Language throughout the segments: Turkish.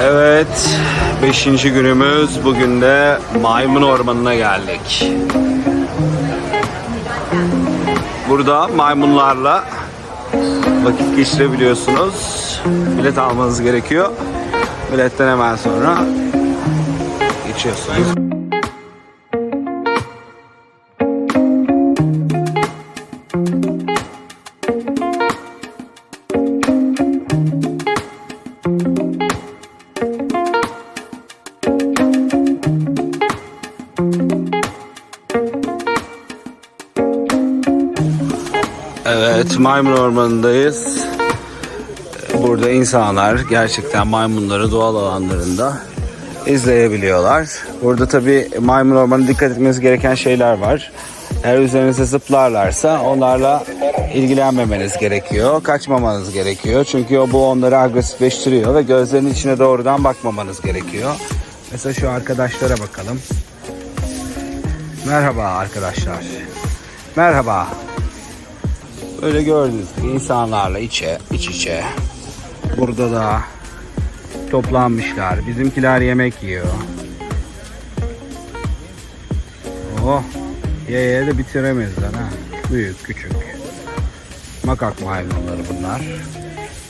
Evet, beşinci günümüz. Bugün de maymun ormanına geldik. Burada maymunlarla vakit geçirebiliyorsunuz. Bilet almanız gerekiyor. Biletten hemen sonra geçiyorsunuz. Maymun ormanındayız. Burada insanlar gerçekten maymunları doğal alanlarında izleyebiliyorlar. Burada tabii maymun ormanı dikkat etmeniz gereken şeyler var. Eğer üzerinize zıplarlarsa onlarla ilgilenmemeniz gerekiyor. Kaçmamanız gerekiyor. Çünkü o bu onları agresifleştiriyor ve gözlerinin içine doğrudan bakmamanız gerekiyor. Mesela şu arkadaşlara bakalım. Merhaba arkadaşlar. Merhaba. Böyle gördüğünüz gibi insanlarla içe, iç içe. Burada da toplanmışlar. Bizimkiler yemek yiyor. Oh, ye ye de bitiremezler ha. Büyük, küçük. Makak maymunları bunlar.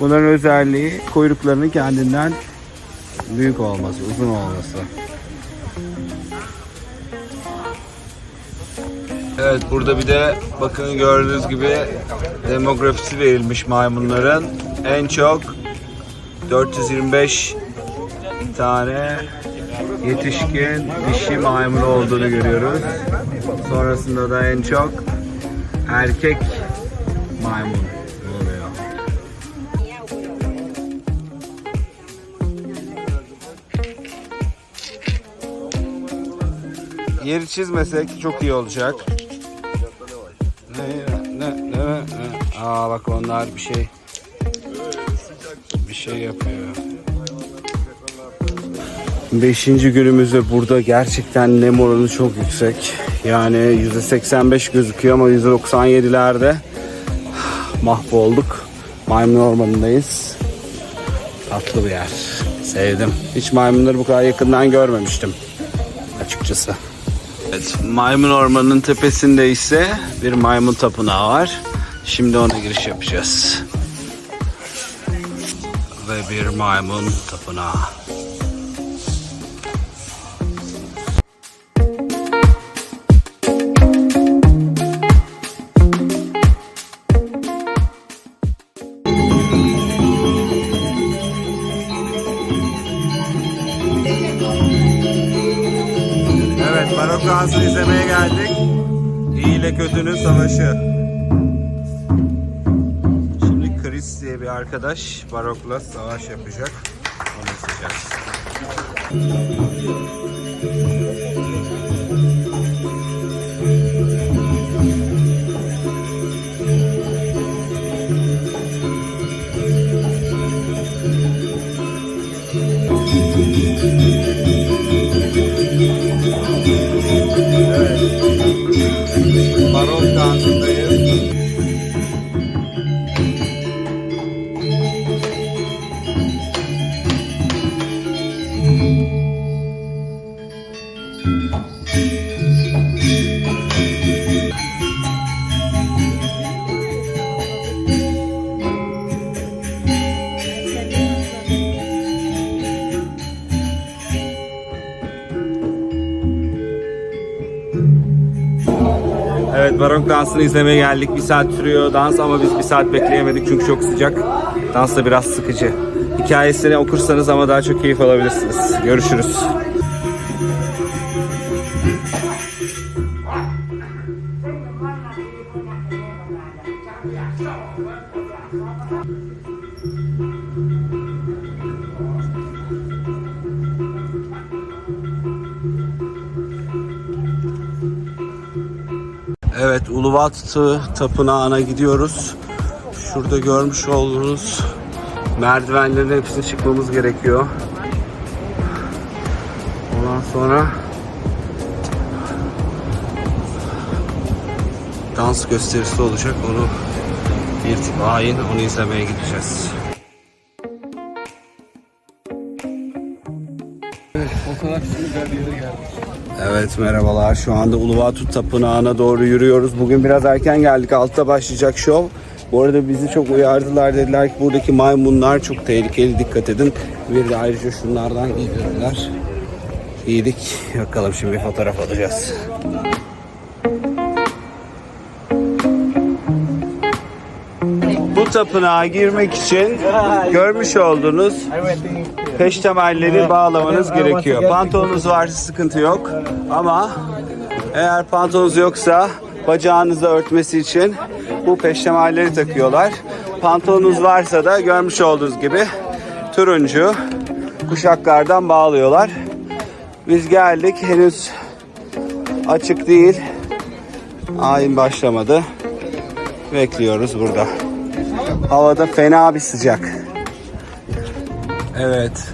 Bunların özelliği kuyruklarının kendinden büyük olması, uzun olması. Evet burada bir de bakın gördüğünüz gibi demografisi verilmiş maymunların. En çok 425 tane yetişkin dişi maymun olduğunu görüyoruz. Sonrasında da en çok erkek maymun. Yeri çizmesek çok iyi olacak. Aa bak onlar bir şey bir şey yapıyor. Beşinci günümüzde burada gerçekten nem oranı çok yüksek. Yani %85 gözüküyor ama %97'lerde mahvolduk. Maymun ormanındayız. Tatlı bir yer. Sevdim. Hiç maymunları bu kadar yakından görmemiştim. Açıkçası. Evet, maymun ormanının tepesinde ise bir maymun tapınağı var. Şimdi ona giriş yapacağız. Ve bir maymun tapınağı. Evet, barok dansını izlemeye geldik. İyi ile kötünün savaşı. Arkadaş barokla savaş yapacak. Onu izleyeceğiz. Barok Evet barok dansını izlemeye geldik. Bir saat sürüyor dans ama biz bir saat bekleyemedik çünkü çok sıcak. Dans da biraz sıkıcı. Hikayesini okursanız ama daha çok keyif alabilirsiniz. Görüşürüz. Evet Uluvatlı Tapınağı'na gidiyoruz. Şurada görmüş olduğunuz merdivenlerin hepsine çıkmamız gerekiyor. Ondan sonra dans gösterisi olacak. Onu Bir ayin onu izlemeye gideceğiz. Evet merhabalar. Şu anda Uluwatu Tapınağı'na doğru yürüyoruz. Bugün biraz erken geldik. Altta başlayacak şov. Bu arada bizi çok uyardılar. Dediler ki buradaki maymunlar çok tehlikeli. Dikkat edin. Bir de ayrıca şunlardan giydirdiler. Giydik. Bakalım şimdi bir fotoğraf alacağız. Bu tapınağa girmek için görmüş olduğunuz peştemalleri bağlamanız gerekiyor. Pantolonunuz varsa sıkıntı yok. Ama eğer pantolonunuz yoksa bacağınızı örtmesi için bu peştemalleri takıyorlar. Pantolonunuz varsa da görmüş olduğunuz gibi turuncu kuşaklardan bağlıyorlar. Biz geldik henüz açık değil. Ayin başlamadı. Bekliyoruz burada. Havada fena bir sıcak. Evet.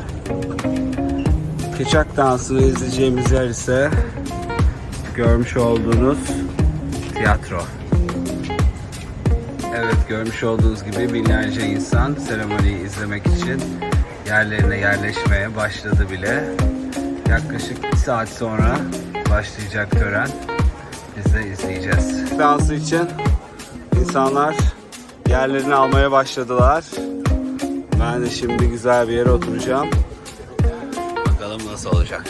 Keçak dansını izleyeceğimiz yer ise görmüş olduğunuz tiyatro. Evet görmüş olduğunuz gibi binlerce insan seremoniyi izlemek için yerlerine yerleşmeye başladı bile. Yaklaşık bir saat sonra başlayacak tören. Biz de izleyeceğiz. Dansı için insanlar yerlerini almaya başladılar. Ben de şimdi güzel bir yere oturacağım. Bakalım nasıl olacak.